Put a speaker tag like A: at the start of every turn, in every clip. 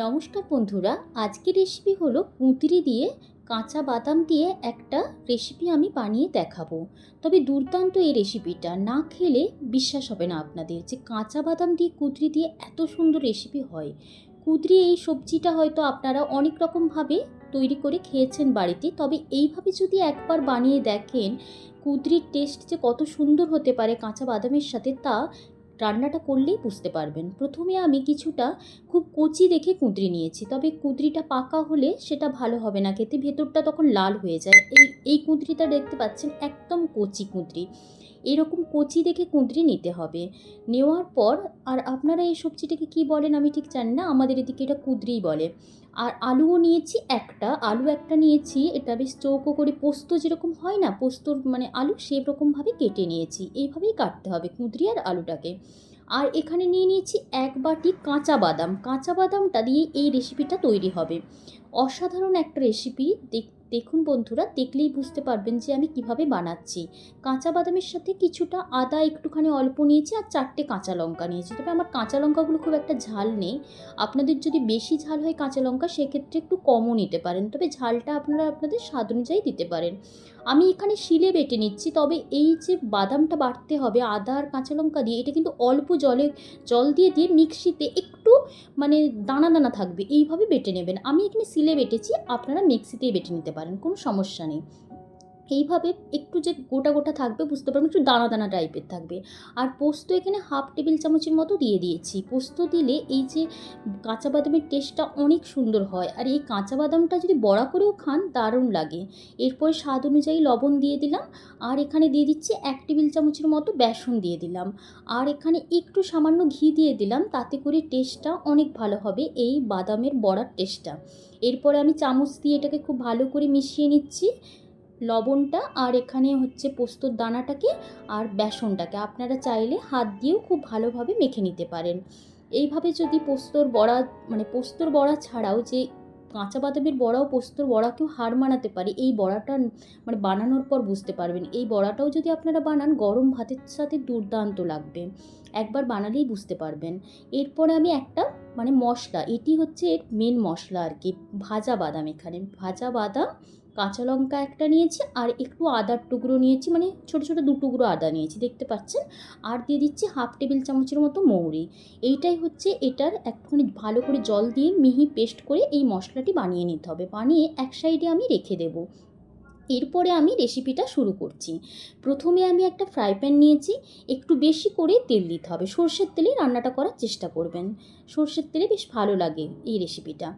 A: নমস্কার বন্ধুরা, আজকের রেসিপি হলো কুঁদরি দিয়ে কাঁচা বাদাম দিয়ে একটা রেসিপি আমি বানিয়ে দেখাবো। তবে দুর্দান্ত এই রেসিপিটা না খেলে বিশ্বাস হবে না আপনাদের যে কাঁচা বাদাম দিয়ে কুঁদরি দিয়ে এত সুন্দর রেসিপি হয়। কুঁদরি এই সবজিটা হয়তো আপনারা অনেক রকমভাবে তৈরি করে খেয়েছেন বাড়িতে, তবে এইভাবে যদি একবার বানিয়ে দেখেন কুঁদরির টেস্ট যে কত সুন্দর হতে পারে কাঁচা বাদামের সাথে তা রান্নাটা করলেই বুঝতে পারবেন। প্রথমে আমি কিছুটা খুব কচি দেখে কুঁদরি নিয়েছি, তবে কুঁদরিটা পাকা হলে সেটা ভালো হবে না। খেতে ভেতরটা তখন লাল হয়ে যায়। এই এই কুঁদরিটা দেখতে পাচ্ছেন একদম কচি কুঁদরি। এরকম কচি দেখে কুঁদরি নিতে হবে। নেওয়ার পর আর আপনারা এই সবজিটাকে কি বলেন আমি ঠিক জানি না, আমাদের এদিকে এটা কুঁদরিই বলে। আর আলুও নিয়েছি একটা, আলু একটা নিয়েছি, এটা বেশ চৌকো করে পোস্ত যেরকম হয় না, পোস্তর মানে আলু সেরকমভাবে কেটে নিয়েছি, এইভাবেই কাটতে হবে কুঁদরি আর আলুটাকে। আর এখানে নিয়ে নিয়েছি এক বাটি কাঁচা বাদাম, কাঁচা বাদামটা দিয়ে এই রেসিপিটা তৈরি হবে। অসাধারণ একটা রেসিপি দেখুন বন্ধুরা, দেখলেই বুঝতে পারবেন যে আমি কীভাবে বানাচ্ছি। কাঁচা বাদামের সাথে কিছুটা আদা একটুখানি অল্প নিয়েছি আর চারটে কাঁচা লঙ্কা নিয়েছি। তবে আমার কাঁচা লঙ্কাগুলো খুব একটা ঝাল নেই। আপনাদের যদি বেশি ঝাল হয় কাঁচা লঙ্কা, সেক্ষেত্রে একটু কমও নিতে পারেন। তবে ঝালটা আপনারা আপনাদের স্বাদ অনুযায়ী দিতে পারেন। আমি এখানে শিলে বেটে নিচ্ছি, তবে এই যে বাদামটা বাটতে হবে, আদা আর কাঁচা লঙ্কা দিয়ে, এটা কিন্তু অল্প জলে, জল দিয়ে দিয়ে মিক্সিতে একটু মানে দানা দানা থাকবে, এইভাবে বেটে নেবেন। আমি এখানে শিলে বেটেছি, আপনারা মিক্সিতেই বেটে নিতে পারেন, কোনো সমস্যা নেই। এইভাবে একটু যে গোটা গোটা থাকবে বুঝতে পারবেন, একটু দানা দানা টাইপের থাকবে। আর পোস্ত এখানে হাফ টেবিল চামচের মতো দিয়ে দিয়েছি। পোস্ত দিলে এই যে কাঁচা বাদামের টেস্টটা অনেক সুন্দর হয়। আর এই কাঁচা বাদামটা যদি বড়া করেও খান, দারুণ লাগে। এরপরে স্বাদ অনুযায়ী লবণ দিয়ে দিলাম। আর এখানে দিয়ে দিচ্ছি এক টেবিল চামচের মতো বেসন দিয়ে দিলাম। আর এখানে একটু সামান্য ঘি দিয়ে দিলাম, তাতে করে টেস্টটা অনেক ভালো হবে এই বাদামের বড়ার টেস্টটা এরপরে আমি চামচ দিয়ে এটাকে খুব ভালো করে মিশিয়ে নিচ্ছি। লবণটা আর এখানে হচ্ছে পোস্তর দানাটাকে আর বেসনটাকে। আপনারা চাইলে হাত দিয়েও খুব ভালোভাবে মেখে নিতে পারেন। এইভাবে যদি পোস্তর বড়া মানে পোস্তর বড়া ছাড়াও যে কাঁচা বাদামের বড়াও পোস্তর বড়াকেও হার মানাতে পারে, এই বড়াটা মানে বানানোর পর বুঝতে পারবেন। এই বড়াটাও যদি আপনারা বানান, গরম ভাতের সাথে দুর্দান্ত লাগবে। একবার বানালেই বুঝতে পারবেন। এরপরে আমি একটা মানে মশলা, এটি হচ্ছে এর মেন মশলা আর কি, ভাজা বাদাম এখানে। ভাজা বাদাম কাঁচা লঙ্কা একটা নিয়েছি আর একটু আদার টুকরো নিয়েছি মানে ছোটো ছোটো দু টুকরো আদা নিয়েছি, দেখতে পাচ্ছেন? আর দিয়ে দিচ্ছি হাফ টেবিল চামচের মতো মৌরি। এইটাই হচ্ছে এটার একটুখানি ভালো করে জল দিয়ে মিহি পেস্ট করে এই মশলাটি বানিয়ে নিতে হবে। বানিয়ে এক সাইডে আমি রেখে দেবো। এরপরে আমি রেসিপিটা শুরু করছি। প্রথমে আমি একটা ফ্রাই প্যান নিয়েছি, একটু বেশি করে তেল দিতে হবে। সর্ষের তেলে রান্নাটা করার চেষ্টা করবেন। সর্ষের তেলে বেশ ভালো লাগে এই রেসিপিটা।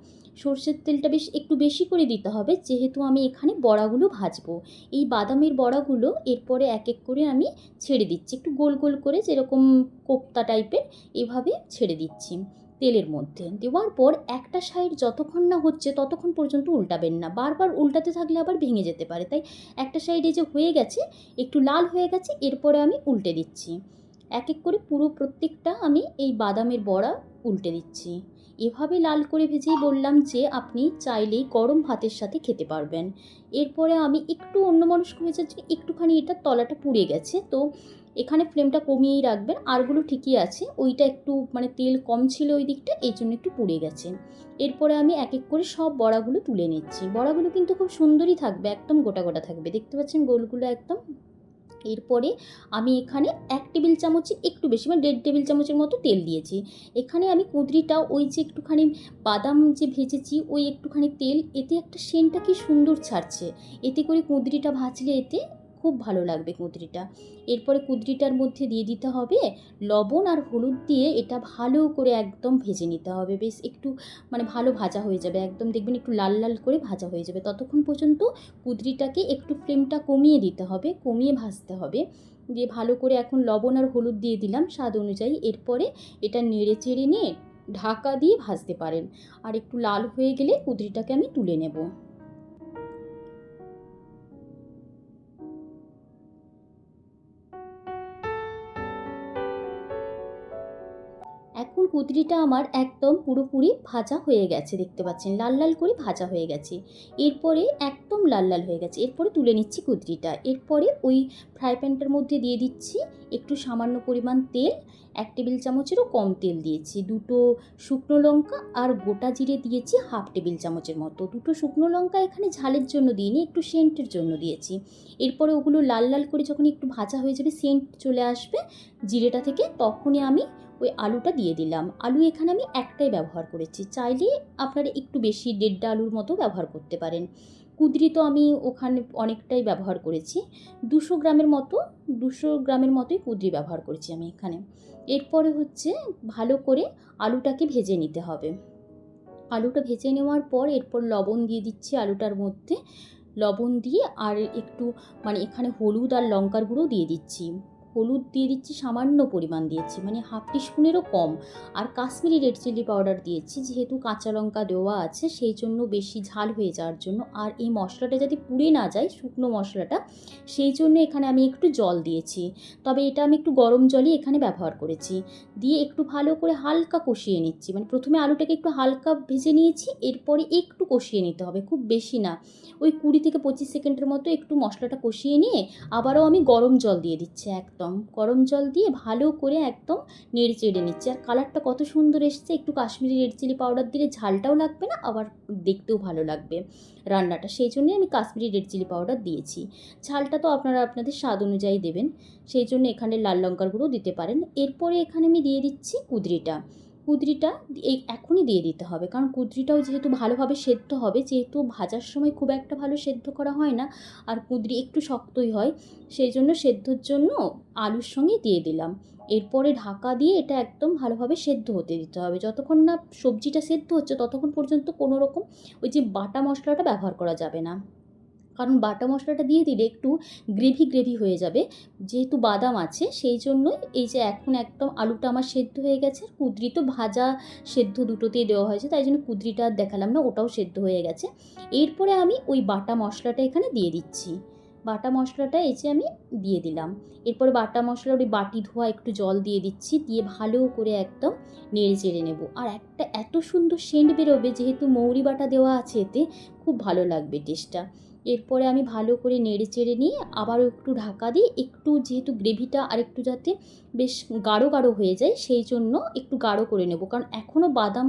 A: সর্ষের তেলটা বেশ একটু বেশি করে দিতে হবে, যেহেতু আমি এখানে বড়াগুলো ভাজবো। এই বাদামের বড়াগুলো এরপরে এক এক করে আমি ছেড়ে দিচ্ছি। একটু গোল গোল করে যেরকম কোপ্তা টাইপের এভাবে ছেড়ে দিচ্ছি তেলের মধ্যে। দেওয়ার পর একটা সাইড যতক্ষণ না হচ্ছে ততক্ষণ পর্যন্ত উল্টাবেন না। বারবার উল্টাতে থাকলে আবার ভেঙে যেতে পারে। তাই একটা সাইডে যে হয়ে গেছে, একটু লাল হয়ে গেছে, এরপরে আমি উল্টে দিচ্ছি। এক এক করে পুরো প্রত্যেকটা আমি এই বাদামের বড়া উল্টে দিচ্ছি। এভাবে লাল করে ভেজেই বললাম যে আপনি চাইলেই গরম ভাতের সাথে খেতে পারবেন। এরপরে আমি একটু অন্যমনস্ক হয়ে যাচ্ছি, একটুখানি এটার তলাটা পুড়ে গেছে। তো এখানে ফ্লেমটা কমিয়েই রাখবেন, আরগুলো ঠিকই আছে। ওইটা একটু মানে তেল কম ছিল ওই দিকটা এই জন্য একটু পুড়ে গেছে। এরপরে আমি এক এক করে সব বড়াগুলো তুলে নিচ্ছি। বড়াগুলো কিন্তু খুব সুন্দরই থাকবে, একদম গোটা গোটা থাকবে। দেখতে পাচ্ছেন গোলগুলো একদম এরপরে আমি এখানে এক টেবিল চামচে, একটু বেশি মানে দেড় টেবিল চামচের মতো তেল দিয়েছি। এখানে আমি কুঁদরিটা, ওই যে একটুখানি বাদাম যে ভেজেছি, ওই একটুখানি তেল, এতে একটা সেনটা কি সুন্দর ছাড়ছে। এতে করে কুঁদরিটা ভাজলে এতে খুব ভালো লাগবে কুঁদরিটা। এরপরে কুঁদরিটার মধ্যে দিয়ে দিতে হবে লবণ আর হলুদ দিয়ে এটা ভালো করে একদম ভেজে নিতে হবে। বেশ একটু মানে ভালো ভাজা হয়ে যাবে। একদম দেখবেন একটু লাল লাল করে ভাজা হয়ে যাবে। ততক্ষণ পর্যন্ত কুঁদরিটাকে একটু ফ্লেমটা কমিয়ে দিতে হবে, কমিয়ে ভাজতে হবে। দিয়ে ভালো করে এখন লবণ আর হলুদ দিয়ে দিলাম স্বাদ অনুযায়ী। এরপরে এটা নেড়ে চেড়ে নিয়ে ঢাকা দিয়ে ভাজতে পারেন। আর একটু লাল হয়ে গেলে কুঁদরিটাকে আমি তুলে নেব। এখন কুদরিটা আমার একদম পুরোপুরি ভাজা হয়ে গেছে, দেখতে পাচ্ছেন? লাল লাল করে ভাজা হয়ে গেছে। এরপরে একদম লাল লাল হয়ে গেছে। এরপরে তুলে নিচ্ছি কুদরিটা। এরপরে ওই ফ্রাই প্যানটার মধ্যে দিয়ে দিচ্ছি একটু সামান্য পরিমাণ তেল, এক টেবিল চামচেরও কম তেল দিয়েছি। দুটো শুকনো লঙ্কা আর গোটা জিরে দিয়েছি হাফ টেবিল চামচের মতো। দুটো শুকনো লঙ্কা এখানে ঝালের জন্য দিইনি, একটু সেন্টের জন্য দিয়েছি। এরপরে ওগুলো লাল লাল করে যখন একটু ভাজা হয়ে যাবে, সেন্ট চলে আসবে। জিরেটা থেকে তখনই আমি ওই আলুটা দিয়ে দিলাম। আলু এখানে আমি একটাই ব্যবহার করেছি। চাইলে আপনারা একটু বেশি দেড়টা আলুর মতো ব্যবহার করতে পারেন। কুদরি তো আমি ওখানে অনেকটাই ব্যবহার করেছি। দুশো গ্রামের মতো, দুশো গ্রামের মতোই কুদরি ব্যবহার করেছি আমি এখানে। এরপরে হচ্ছে ভালো করে আলুটাকে ভেজে নিতে হবে। আলুটা ভেজে নেওয়ার পর এরপর লবণ দিয়ে দিচ্ছি আলুটার মধ্যে। লবণ দিয়ে আর একটু মানে এখানে হলুদ আর লঙ্কার গুঁড়ো দিয়ে দিচ্ছি। হলুদ দিয়ে দিচ্ছি, সামান্য পরিমাণ দিয়েছি মানে হাফ টিস্পুনেরও কম। আর কাশ্মীরি রেড চিলি পাউডার দিয়েছি, যেহেতু কাঁচা লঙ্কা দেওয়া আছে, সেই জন্য বেশি ঝাল হয়ে যাওয়ার জন্য। আর এই মশলাটা যাতে পুড়ে না যায়, শুকনো মশলাটা, সেই জন্য এখানে আমি একটু জল দিয়েছি। তবে এটা আমি একটু গরম জলই এখানে ব্যবহার করেছি। দিয়ে একটু ভালো করে হালকা কষিয়ে নিচ্ছি মানে প্রথমে আলুটাকে একটু হালকা ভেজে নিয়েছি, এরপরে একটু কষিয়ে নিতে হবে, খুব বেশি না। ওই কুড়ি থেকে পঁচিশ সেকেন্ডের মতো একটু মশলাটা কষিয়ে নিয়ে আবারও আমি গরম জল দিয়ে দিচ্ছি, একদম। গরম জল দিয়ে ভালো করে একদম নেড়ে চেড়ে নিচ্ছি। আর কালারটা কত সুন্দর এসছে। একটু কাশ্মীরি রেড চিলি পাউডার দিলে ঝালটাও লাগবে না, আবার দেখতেও ভালো লাগবে রান্নাটা। সেই জন্যই আমি কাশ্মীরি রেড চিলি পাউডার দিয়েছি। ঝালটা তো আপনারা আপনাদের স্বাদ অনুযায়ী দেবেন। সেই জন্য এখানে লাল লঙ্কার গুঁড়ো দিতে পারেন। এরপরে এখানে আমি দিয়ে দিচ্ছি কুদরিটা। কুদরিটা এই এখনই দিয়ে দিতে হবে। কারণ কুদরিটাও যেহেতু ভালোভাবে সেদ্ধ হবে, যেহেতু ভাজার সময় খুব একটা ভালো সেদ্ধ করা হয় না, আর কুদরি একটু শক্তই হয়, সেই জন্য সেদ্ধর জন্য আলুর সঙ্গে দিয়ে দিলাম। এরপরে ঢাকা দিয়ে এটা একদম ভালোভাবে সেদ্ধ হতে দিতে হবে। যতক্ষণ না সবজিটা সেদ্ধ হচ্ছে, ততক্ষণ পর্যন্ত কোনো রকম ওই যে বাটা মশলাটা ব্যবহার করা যাবে না। কারণ বাটা মশলাটা দিয়ে দিলে একটু গ্রেভি গ্রেভি হয়ে যাবে। যেহেতু বাদাম আছে, সেই জন্যই এই যে এখন একদম আলুটা আমার সেদ্ধ হয়ে গেছে কুদরি তো ভাজা সেদ্ধ দুটোতেই দেওয়া হয়েছে, তাই জন্য কুদরিটা দেখালাম না, ওটাও সেদ্ধ হয়ে গেছে। এরপরে আমি ওই বাটা মশলাটা এখানে দিয়ে দিচ্ছি। বাটা মশলাটা এই যে আমি দিয়ে দিলাম। এরপরে বাটা মশলার ওই বাটি ধোয়া একটু জল দিয়ে দিচ্ছি, দিয়ে ভালো করে একদম নেড়ে চেড়ে নেব। আর একটা এত সুন্দর সেন্ট বেরোবে, যেহেতু মৌরি বাটা দেওয়া আছে এতে, খুব ভালো লাগবে টেস্টটা এরপরে আমি ভালো করে নেড়ে চেড়ে নিয়ে আবারও একটু ঢাকা দিয়ে একটু যেহেতু গ্রেভিটা আর একটু যাতে বেশ গাঢ় গাঢ় হয়ে যায়, সেই জন্য একটু গাঢ় করে নেব। কারণ এখনও বাদাম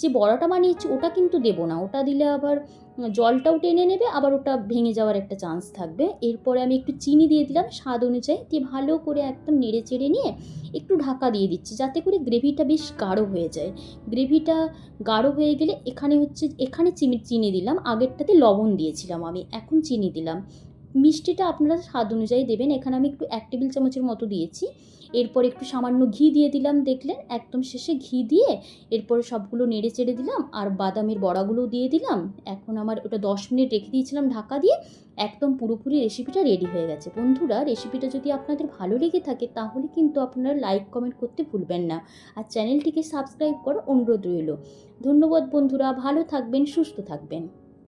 A: যে বড়াটা বানিয়েছি ওটা কিন্তু দেবো না। ওটা দিলে আবার জলটাও টেনে নেবে, আবার ওটা ভেঙে যাওয়ার একটা চান্স থাকবে। এরপরে আমি একটু চিনি দিয়ে দিলাম স্বাদ অনুযায়ী, দিয়ে ভালো করে একদম নেড়ে চেড়ে নিয়ে একটু ঢাকা দিয়ে দিচ্ছি, যাতে করে গ্রেভিটা বেশ গাঢ় হয়ে যায়। গ্রেভিটা গাঢ় হয়ে গেলে এখানে হচ্ছে, এখানে চিনি চিনি দিলাম, আগেরটাতে লবণ দিয়েছিলাম আমি, এখন চিনি দিলাম। মিষ্টিটা আপনারা স্বাদ অনুযায়ী দেবেন। এখানে আমি একটু এক টেবিল চামচের মতো দিয়েছি। এরপর একটু সামান্য ঘি দিয়ে দিলাম, দেখলেন? একদম শেষে ঘি দিয়ে এরপরে সবগুলো নেড়ে চেড়ে দিলাম আর বাদামের বড়াগুলো দিয়ে দিলাম। এখন আমার ওটা দশ মিনিট রেখে দিয়েছিলাম ঢাকা দিয়ে। একদম পুরোপুরি রেসিপিটা রেডি হয়ে গেছে। বন্ধুরা, রেসিপিটা যদি আপনাদের ভালো লেগে থাকে তাহলে কিন্তু আপনারা লাইক, কমেন্ট করতে ভুলবেন না আর চ্যানেলটিকে সাবস্ক্রাইব করার অনুরোধ রইল। ধন্যবাদ বন্ধুরা, ভালো থাকবেন, সুস্থ থাকবেন।